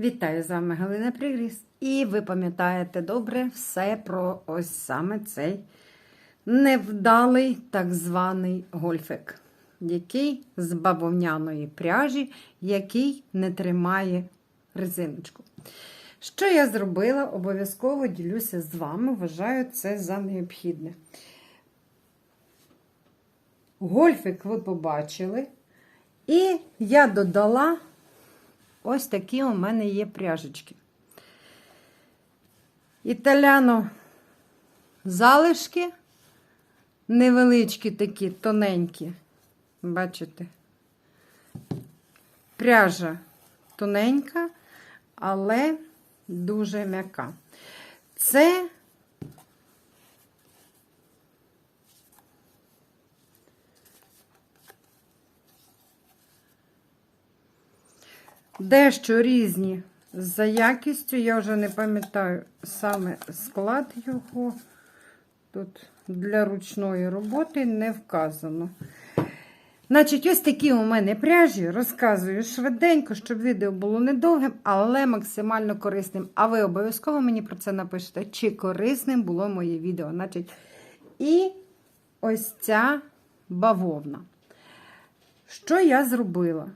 Вітаю з вами Галина Пригріс. І ви пам'ятаєте добре все про ось саме цей невдалий так званий гольфик, який з бавовняної пряжі, який не тримає резиночку. Що я зробила, обов'язково ділюся з вами, вважаю це за необхідне. Гольфик ви побачили. І я додала ось такі у мене є пряжечки. Італяно залишки, невеличкі такі, тоненькі. Бачите? Пряжа тоненька, але дуже м'яка. Це дещо різні за якістю. Я вже не пам'ятаю саме склад його. Тут для ручної роботи не вказано. Значить, ось такі у мене пряжі. Розказую швиденько, щоб відео було недовгим, але максимально корисним. А ви обов'язково мені про це напишете, чи корисним було моє відео. Значить, і ось ця бавовна. Що я зробила?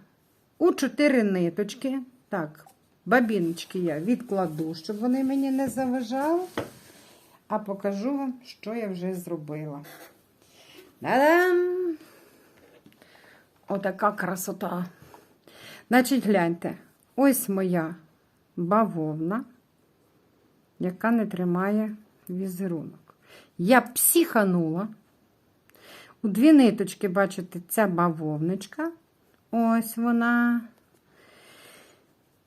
У чотири ниточки. Так, бабіночки я відкладу, щоб вони мені не заважали. А покажу вам, що я вже зробила. Та-дам! Отака красота. Значить, гляньте, ось моя бавовна, яка не тримає візерунок. Я психанула. У дві ниточки, бачите, ця бавовничка. Ось вона.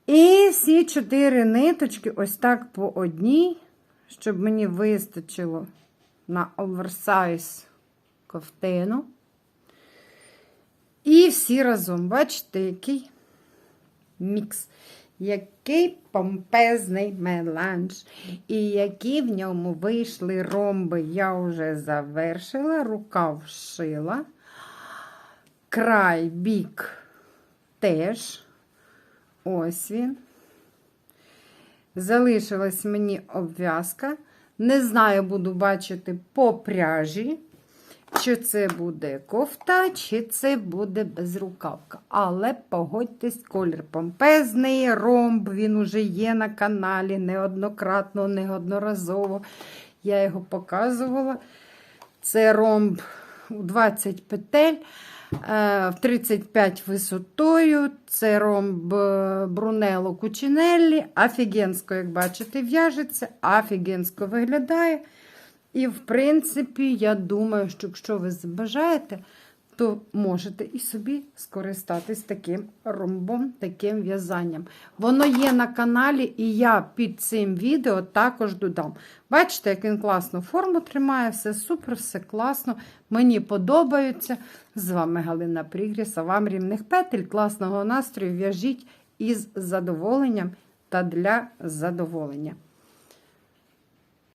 І всі чотири ниточки, ось так по одній, щоб мені вистачило на оверсайз ковтину. І всі разом, бачите, який мікс, який помпезний меланж. І які в ньому вийшли ромби. Я вже завершила, рукав вшила. Край бік теж. Ось він. Залишилась мені обв'язка. Не знаю, буду бачити по пряжі, чи це буде кофта, чи це буде безрукавка. Але погодьтесь, колір помпезний, ромб, він уже є на каналі неоднократно, неодноразово. Я його показувала. Це ромб 20 петель. В 35 висотою, це ромб Брунелло Кучинеллі. Офігенсько, як бачите, в'яжеться, офігенсько виглядає. І, в принципі, я думаю, що якщо ви забажаєте, то можете і собі скористатись таким ромбом, таким в'язанням. Воно є на каналі, і я під цим відео також додам. Бачите, як він класно форму тримає, все супер, все класно. Мені подобається. З вами Галина Прігріса. Вам рівних петель, класного настрою. В'яжіть із задоволенням та для задоволення.